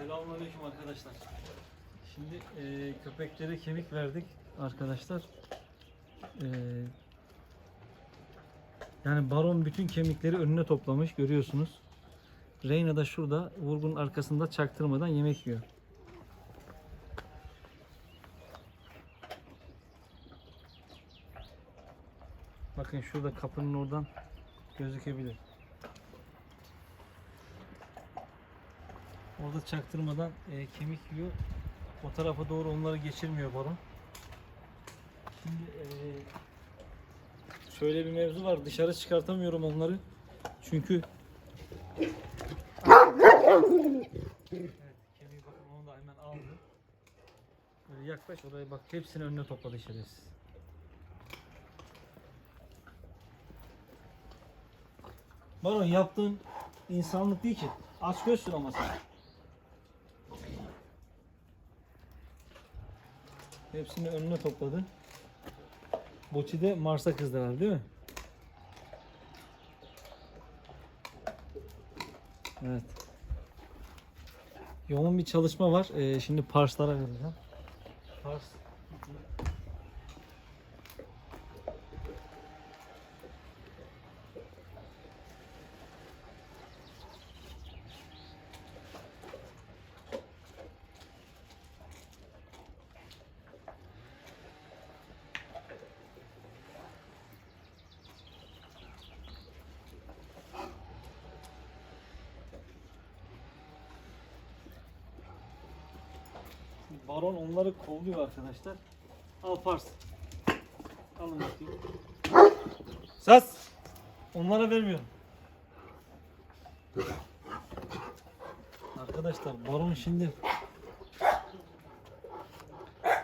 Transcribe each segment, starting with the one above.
Selamünaleyküm arkadaşlar. Şimdi e, köpeklere kemik verdik arkadaşlar. E, yani baron bütün kemikleri önüne toplamış görüyorsunuz. Reyna da şurada vurgunun arkasında çaktırmadan yemek yiyor. Bakın şurada kapının oradan gözükebilir. Orada çaktırmadan e, kemik yiyor. O tarafa doğru onları geçirmiyor baron. Şimdi e, şöyle bir mevzu var. Dışarı çıkartamıyorum onları. Çünkü Evet, kemiği bakın onu da hemen aldı. Böyle yaklaş oraya bak hepsini önüne topladı şerefsiz. Baron yaptığın insanlık değil ki. Aç gözsün ama Hepsini önüne topladı. Boçi de Mars'a kızdılar değil mi? Evet. Yoğun bir çalışma var. Ee, şimdi Pars'lara vereceğim. Pars. Baron onları kolluyor arkadaşlar. Al Pars. Alın bakayım. Sas. Onlara vermiyorum. Arkadaşlar Baron şimdi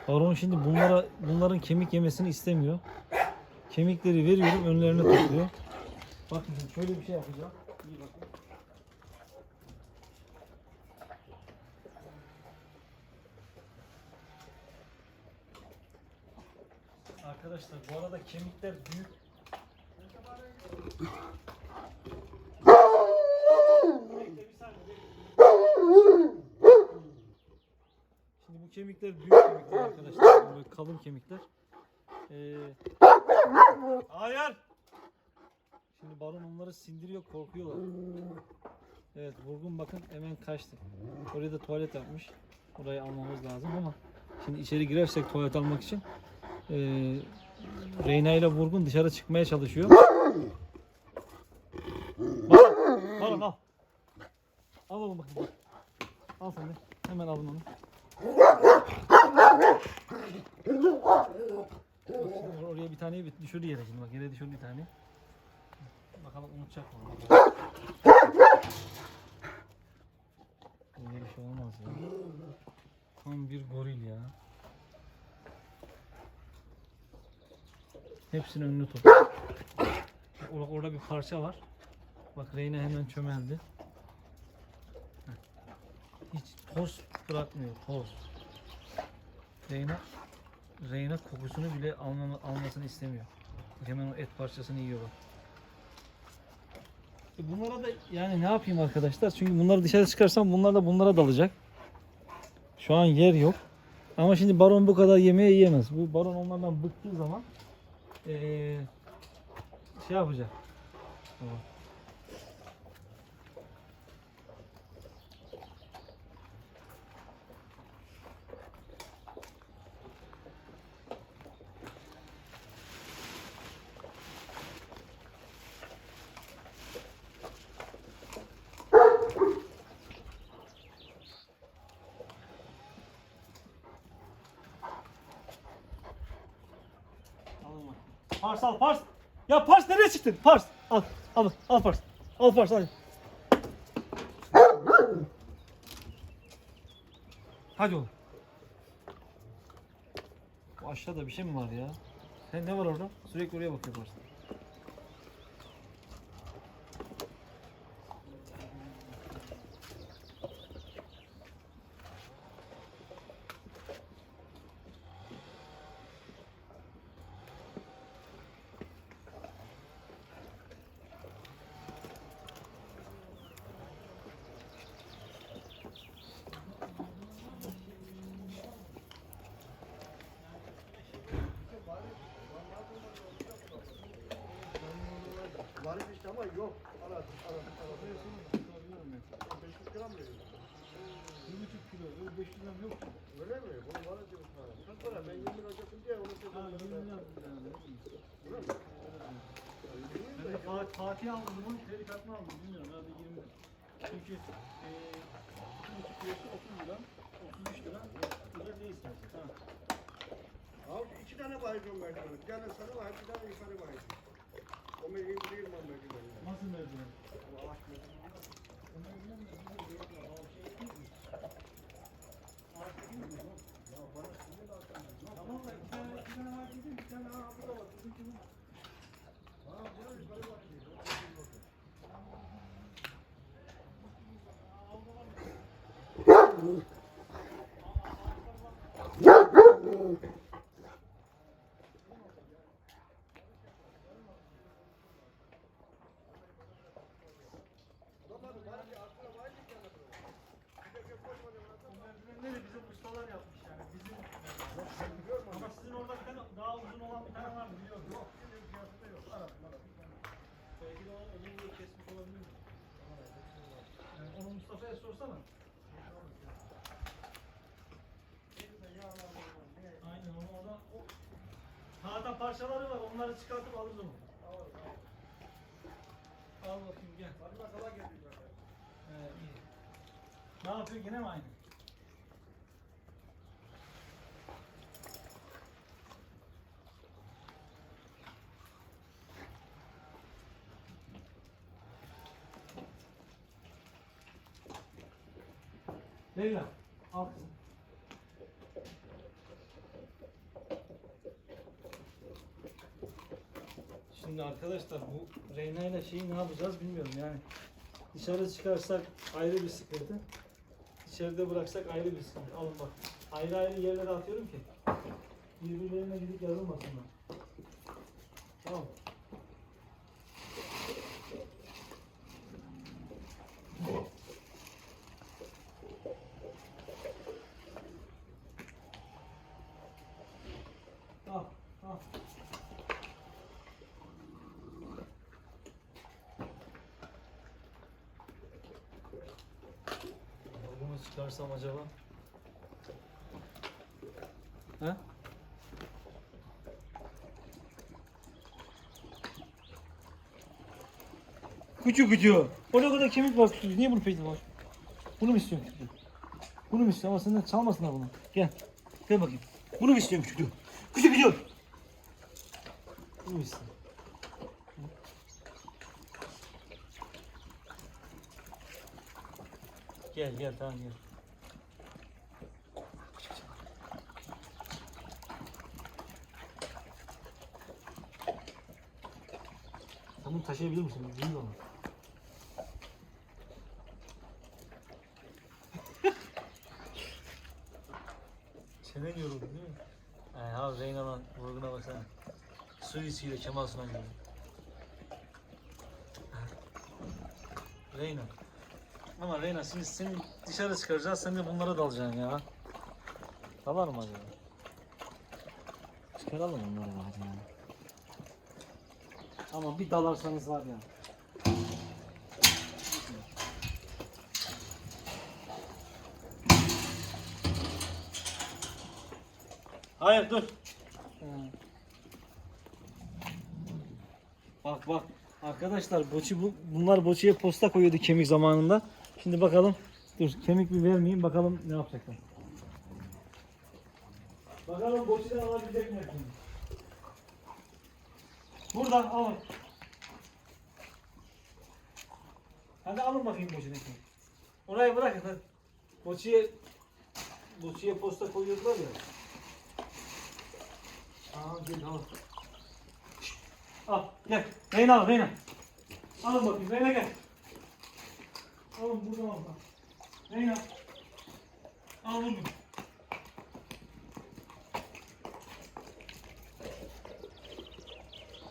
Baron şimdi bunlara bunların kemik yemesini istemiyor. Kemikleri veriyorum önlerine topluyor. Bakın şöyle bir şey yapacağım. İyi bakın. Arkadaşlar bu arada kemikler büyük. Şimdi bu kemikler büyük kemikler arkadaşlar. Böyle kalın kemikler. Ee, hayır. Şimdi baron onları sindiriyor, korkuyorlar. Evet, vurgun bakın hemen kaçtı. Oraya da tuvalet yapmış. Orayı almamız lazım ama şimdi içeri girersek tuvalet almak için ee, Reyna ile Vurgun dışarı çıkmaya çalışıyor. Baron, Baron al. Al oğlum bakayım. bak. Al sen de. Hemen alın onu. Oraya bir tane düşürdü yere şimdi bak yere düşürdü bir tane. Bakalım unutacak mı? Böyle bir şey olmaz ya. Tam bir goril ya. Hepsini önüne topla. Orada, bir parça var. Bak Reyna hemen çömeldi. Hiç toz bırakmıyor, toz. Reyna Reyna kokusunu bile almasını istemiyor. Hemen o et parçasını yiyor bak. E Bunlara da yani ne yapayım arkadaşlar? Çünkü bunları dışarı çıkarsam bunlar da bunlara dalacak. Şu an yer yok. Ama şimdi baron bu kadar yemeği yiyemez. Bu baron onlardan bıktığı zaman eee şey yapacak. Tamam. Alın bak. Pars al pars. Ya pars nereye çıktın? Pars. Al. Al al pars. Al pars al. Hadi oğlum. Bu aşağıda bir şey mi var ya? He, ne var orada? Sürekli oraya bakıyor pars. Ben de Fatih, aldım bunu, kredi kartını aldım. Bilmiyorum herhalde 20 lira. Çünkü e, buçuk kilosu 30 lira, 33 lira. Bu da ne istersen. Ha. Abi iki tane ben sana. Bir tane sana var, bir tane yukarı bayılıyorum. O meyveyi değil mi merdiven? Nasıl merdiven? O ağaç merdiven. Tamam da iki tane, iki tane var dedim, bir tane ha burada var. Bizimki bu. Merdivenleri bizim ustalar yapmış yani. Bizim ama sizin orada bir tane daha uzun olan bir tane var mı biliyorum. Yok. Bizim piyasada yok. Aradım aradım. Belki de o onun yolu kesmiş olabilir mi? Yani onu Mustafa'ya sorsana. Aynen onu oradan o Zaten parçaları var. Onları çıkartıp alırız onu. Al bakayım gel. He, iyi. Ne yapıyor gene mi aynı? Leyla, al kızım. Şimdi arkadaşlar bu Reyna ile şeyi ne yapacağız bilmiyorum yani. Dışarı çıkarsak ayrı bir sıkıntı. İçeride bıraksak ayrı bir sıkıntı. Alın bak. Ayrı ayrı yerlere atıyorum ki birbirlerine gidip yarılmasınlar. Tamam. mı? Al, al. Bunu çıkarsam acaba? He? Küçük küçük. Orada kadar kemik var küçük. Niye bunu peşinde var? Bunu mu istiyorsun küçük? Bunu mu istiyorsun? Ama senden çalmasınlar bunu. Gel. Gel bakayım. Bunu mu istiyorsun küçük? Küçük küçük. Bunu mu istiyorsun? Gel gel tamam gel. Sen bunu taşıyabilir misin? Değil onu. Çenen yoruldu değil mi? He abi Reyna'nın vurguna baksana. Su isiyle Kemal Sunal gibi. Reyna. Ama Reyna şimdi seni dışarı çıkaracağız. Sen de bunlara dalacaksın ya. Dalar mı acaba? Çıkaralım onları hadi ya. Ama bir dalarsanız var ya. Hayır dur. Bak bak. Arkadaşlar boçu bu, bunlar boçuya posta koyuyordu kemik zamanında. Şimdi bakalım. Dur kemik bir vermeyeyim bakalım ne yapacaklar. Bakalım boçudan alabilecek mi kemik? Burada alın. Hadi alın bakayım boçunu kemik. Oraya bırakın hadi. Boçuya boçuya posta koyuyordular ya. Aa gel al. Al gel. Reyna al Reyna. Alın bakayım Reyna gel. Alın buradan al. bak. Reyna. Al bunu.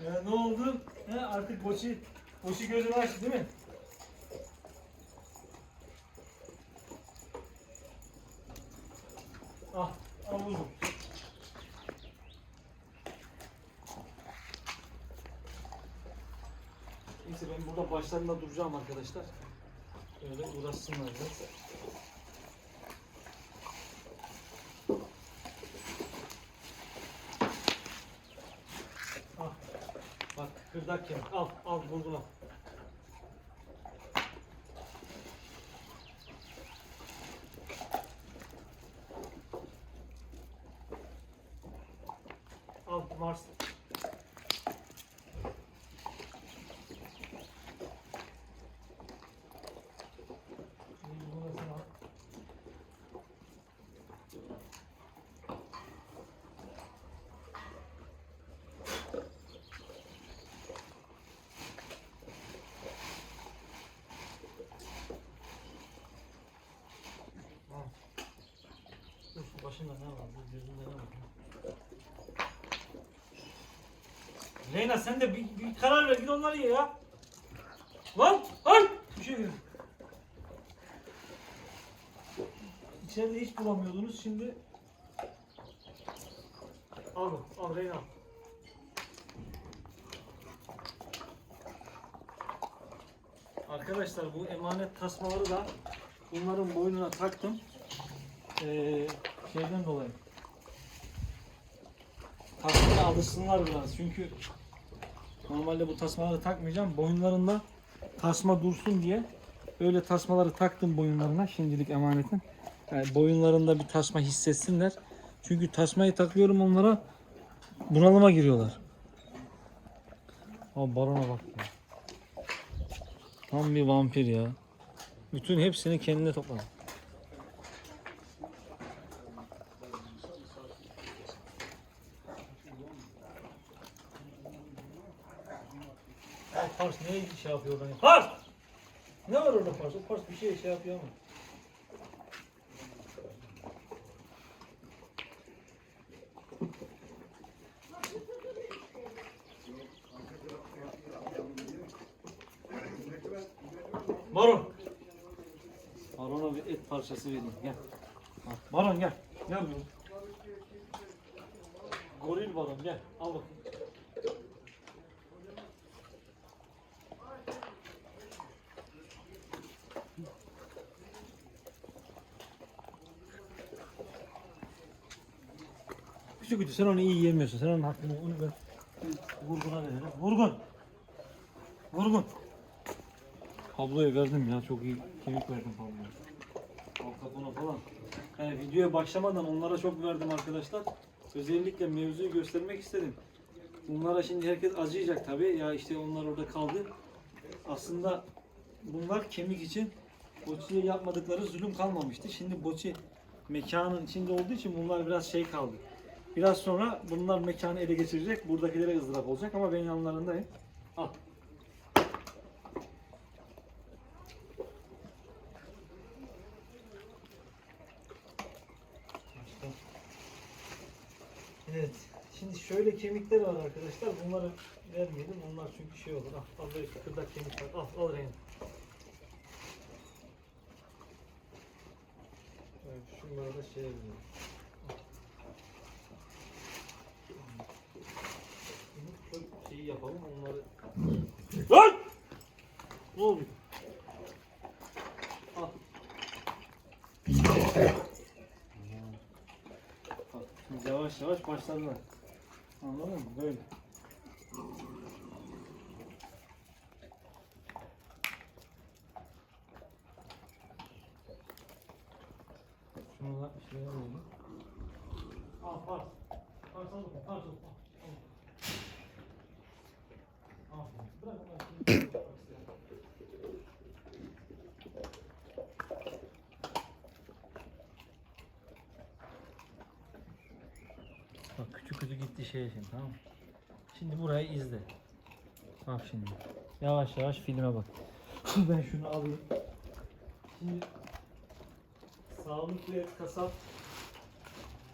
Ya ne oldu? He, artık boşu boşu gözünü açtı değil mi? Ah, al bunu. Neyse ben burada başlarında duracağım arkadaşlar. Böyle uğraşsınlar biraz. Al. Bak kırdak kemik. Al al buldum al. Al Mars. Şimdi burasını al. Al. Dur şu başında ne var? Bu ne var? Leyla sen de bir, bir karar ver git onları ye ya. Lan ay bir şey geliyor. İçeride hiç bulamıyordunuz şimdi. Al bak, al Leyla. Arkadaşlar bu emanet tasmaları da bunların boynuna taktım. Ee, şeyden dolayı. Tasmaya alışsınlar biraz çünkü normalde bu tasmaları takmayacağım. Boyunlarında tasma dursun diye böyle tasmaları taktım boyunlarına şimdilik emanetin. Yani boyunlarında bir tasma hissetsinler. Çünkü tasmayı takıyorum onlara bunalıma giriyorlar. Ama barona bak. Tam bir vampir ya. Bütün hepsini kendine topladı. Ya Pars ne şey yapıyor bana? Pars! Ne var orada Pars? O Pars bir şey şey yapıyor ama. Baron. Baron'a bir et parçası vereyim. Gel. Baron gel. Gel buraya. Goril baron gel. Al bakayım. Küçük sen onu iyi yiyemiyorsun. Sen onun hakkını onu ben vurguna veririm. Vurgun. Vurgun. Pablo'ya verdim ya çok iyi kemik verdim Pablo'ya. Al kapına falan. Yani videoya başlamadan onlara çok verdim arkadaşlar. Özellikle mevzuyu göstermek istedim. Bunlara şimdi herkes acıyacak tabii. Ya işte onlar orada kaldı. Aslında bunlar kemik için Boçi'ye yapmadıkları zulüm kalmamıştı. Şimdi Boçi mekanın içinde olduğu için bunlar biraz şey kaldı. Biraz sonra bunlar mekanı ele geçirecek. Buradakilere ızdırap olacak ama ben yanlarındayım. Al. Evet. Şimdi şöyle kemikler var arkadaşlar. Bunları vermeyelim. Onlar çünkü şey olur. Al, al böyle kıkırdak kemik var. Al, al rengi. Evet, şunları da şey yapıyorum. Şu şeyi yapalım onları. Lan! Ne oldu? Al. Bak, yavaş yavaş başladılar. Anladın mı? Böyle. Şunu da şey yapalım. Al, al. Al, al, al, al. Al. Bırak onu. Bak küçük şeye şimdi tamam mı? Şimdi burayı izle. Bak şimdi. Yavaş yavaş filme bak. ben şunu alayım. Şimdi sağlıklı et kasap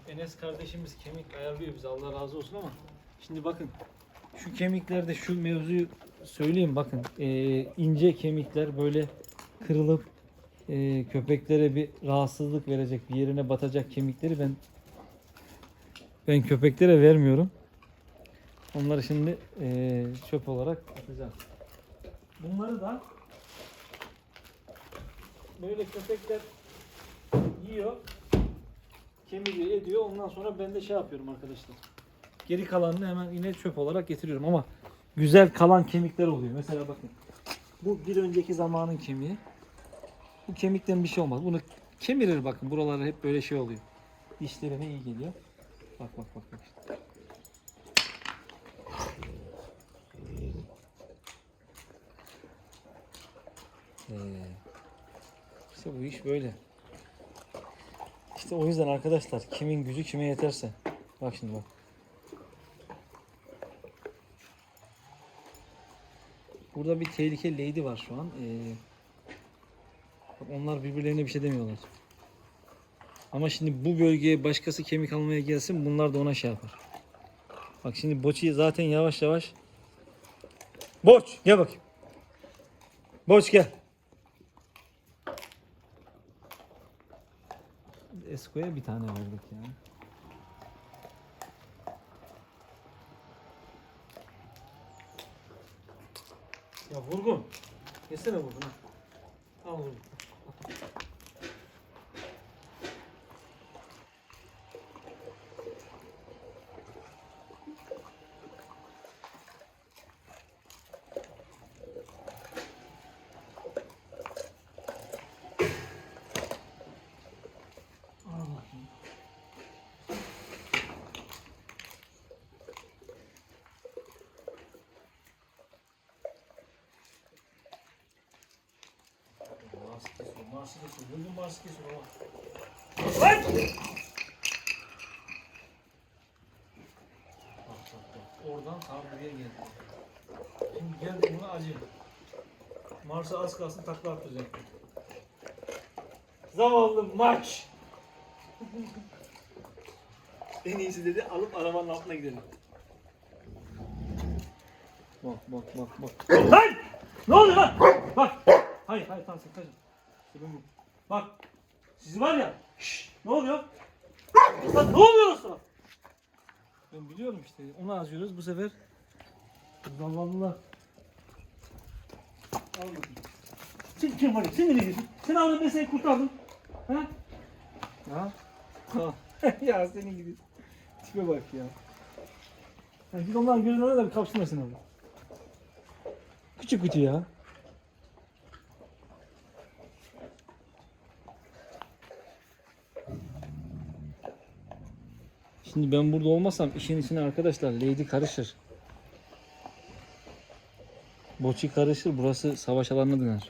Enes kardeşimiz kemik ayarlıyor bize Allah razı olsun ama şimdi bakın şu kemiklerde şu mevzuyu söyleyeyim bakın Ee, ince kemikler böyle kırılıp ee, köpeklere bir rahatsızlık verecek bir yerine batacak kemikleri ben ben köpeklere vermiyorum. Onları şimdi ee, çöp olarak atacağım. Bunları da böyle köpekler yiyor. Kemiriyor, ediyor. Ondan sonra ben de şey yapıyorum arkadaşlar. Geri kalanını hemen yine çöp olarak getiriyorum ama güzel kalan kemikler oluyor. Mesela bakın. Bu bir önceki zamanın kemiği. Bu kemikten bir şey olmaz. Bunu kemirir bakın. Buraları hep böyle şey oluyor. Dişlerine iyi geliyor. Bak bak bak. bak işte. Ee, işte bu iş böyle. İşte o yüzden arkadaşlar kimin gücü kime yeterse. Bak şimdi bak. Burada bir tehlike lady var şu an. Ee, bak onlar birbirlerine bir şey demiyorlar. Ama şimdi bu bölgeye başkası kemik almaya gelsin bunlar da ona şey yapar. Bak şimdi Boçi zaten yavaş yavaş. Boç gel bakayım. Boç gel. Esko'ya bir tane verdik yani. Ya vurgun. Yesene vurgun ha. Al vurgun. Al bakayım. Mars kesiyor, Mars kesiyor ama. Lan! Bak bak bak. Oradan tam buraya geldi. Şimdi geldi buna acı. Mars'a az kalsın takla attıracak. Zavallı maç. en iyisi dedi alıp arabanın altına gidelim. Bak bak bak bak. Lan! Ne oluyor lan? Bak. Hayır hayır tamam kaçın. Sorun yok. Bak. Siz var ya. Şşş, ne oluyor? Lan ne oluyor sana? Ben biliyorum işte. Onu azıyoruz bu sefer. Zavallılar. Al bakayım. Sen kim var ya? Sen nereye gidiyorsun? Sen aldın ben seni kurtardım. Ha? Ha? Ha. ya senin gibi. Tipe bak ya. ya git onların gözünün önüne de bir kapsınlasın abi. Küçük küçük ya. Şimdi ben burada olmasam işin içine arkadaşlar Lady karışır. Boçi karışır. Burası savaş alanına döner.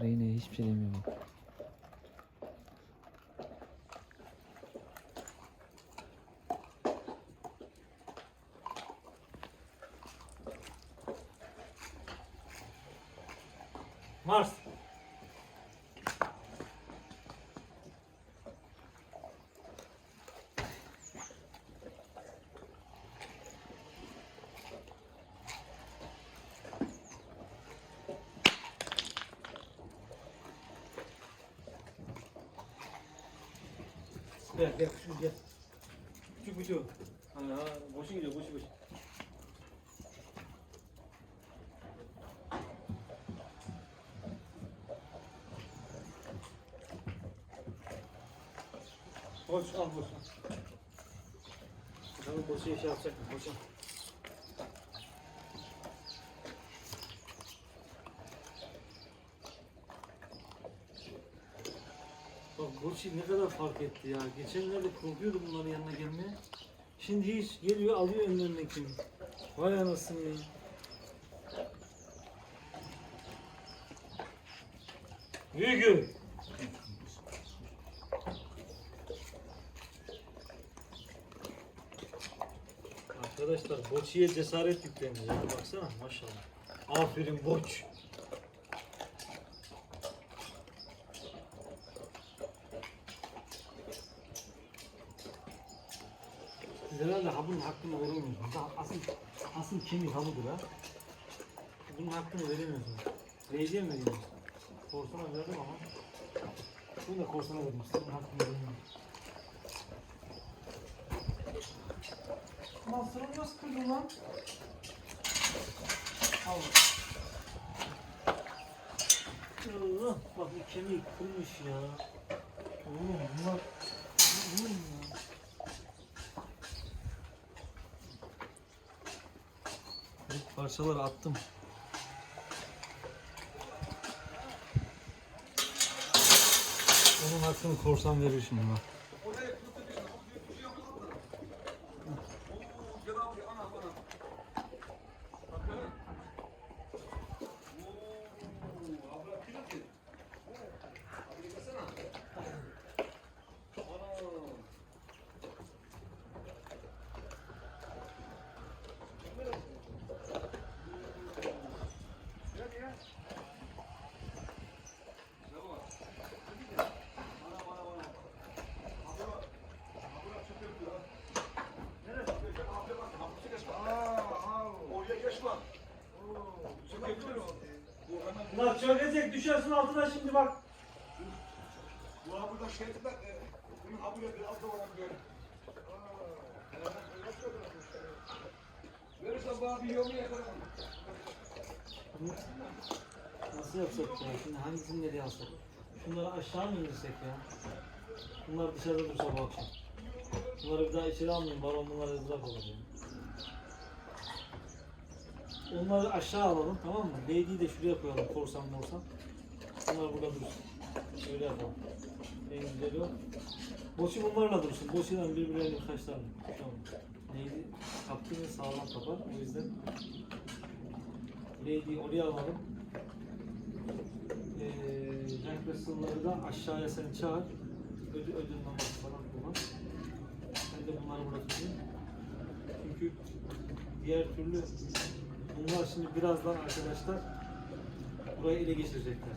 Reyne'ye hiçbir şey demiyor bak. Mars. Gel gel şu gel. Küçük küçük. Ha, ha, boşu gidiyor boşu boşu. Boş al boş. Bakalım boşu şey yapacak mı? Boşa. Bak Burçi ne kadar fark etti ya. Geçenlerde korkuyordu bunların yanına gelmeye. Şimdi hiç geliyor alıyor önlerine kimi. Vay anasını ya. Büyükü. Boçi'ye cesaret yüklendi ya. Baksana maşallah. Aferin Boç. Herhalde ha bunun hakkını veremiyorsunuz. Asıl, asıl kemik ha budur ha. Bunun hakkını veremiyorsunuz. Vereceğim mi veriyorsunuz? Korsana verdim ama. Bunu da korsana verdim. Bunun hakkını veremiyorum. Sıra nasıl kırdın lan? Al. Allah bak bu kemik kırmış ya. Oğlum bunlar Oğlum ya. İlk parçaları attım. Onun hakkını korsan verir şimdi bak. Lan çökecek düşersin altına şimdi bak. Nasıl yapsak ya? Şimdi hangisini nereye alsak? Şunları aşağı mı indirsek ya? Bunlar dışarıda dursa bu akşam. Bunları bir daha içeri almayayım. Baron bunlar ızdırap olur yani. Onları aşağı alalım tamam mı? Lady'yi de şuraya koyalım korsan morsan. Bunlar burada dursun. Öyle yapalım. En güzeli o. Boşu bunlarla dursun. Boşuyla birbirlerine kaçlarla. Tamam. Lady kaptı ve sağlam kapar. O yüzden Lady'yi oraya alalım. Ee, Jack Russell'ları da aşağıya sen çağır. Ödül, ödül naması falan kullan. Ben de bunları burada tutayım. Çünkü diğer türlü bunlar şimdi birazdan arkadaşlar burayı ele geçirecekler.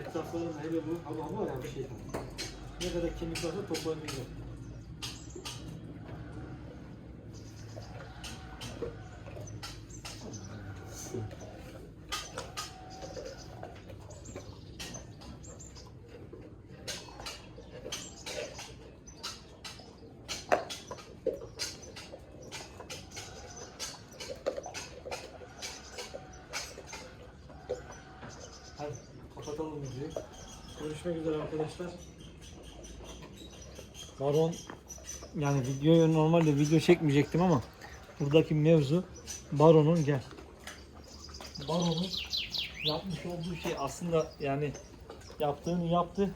Etraflarında hele bu hava var ya bir şey. Ne kadar kemik varsa toplanıyor. Hadi kapatalım videoyu. Görüşmek üzere arkadaşlar. Baron yani videoyu normalde video çekmeyecektim ama buradaki mevzu Baron'un gel. Baron'un yapmış olduğu şey aslında yani yaptığını yaptı.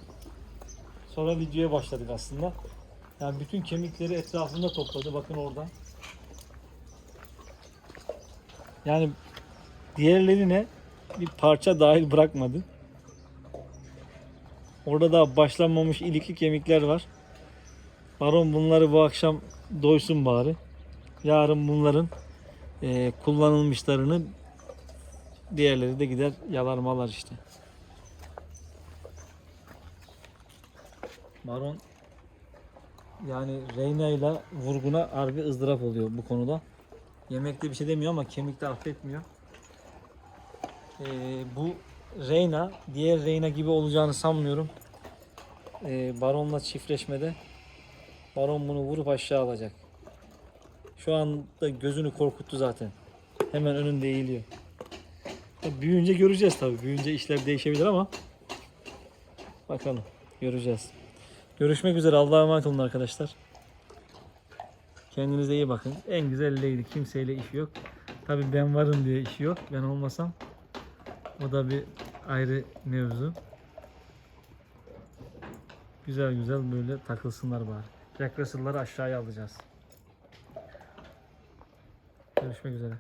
Sonra videoya başladık aslında. Yani bütün kemikleri etrafında topladı. Bakın oradan. Yani diğerlerine bir parça dahil bırakmadı. Orada da başlanmamış ilikli kemikler var. Baron bunları bu akşam doysun bari. Yarın bunların eee, kullanılmışlarını diğerleri de gider yalar malar işte. Baron yani Reyna ile vurguna harbi ızdırap oluyor bu konuda. Yemekte bir şey demiyor ama kemikte affetmiyor. Ee, bu Reyna diğer Reyna gibi olacağını sanmıyorum. Ee, Baron'la çiftleşmede Baron bunu vurup aşağı alacak. Şu anda gözünü korkuttu zaten. Hemen önünde eğiliyor. Büyüyünce göreceğiz tabii. Büyüyünce işler değişebilir ama bakalım göreceğiz. Görüşmek üzere. Allah'a emanet olun arkadaşlar. Kendinize iyi bakın. En güzelleydi. Kimseyle işi yok. Tabii ben varım diye işi yok. Ben olmasam o da bir ayrı mevzu. Güzel güzel böyle takılsınlar bari. Jack Russell'ları aşağıya alacağız. Görüşmek üzere.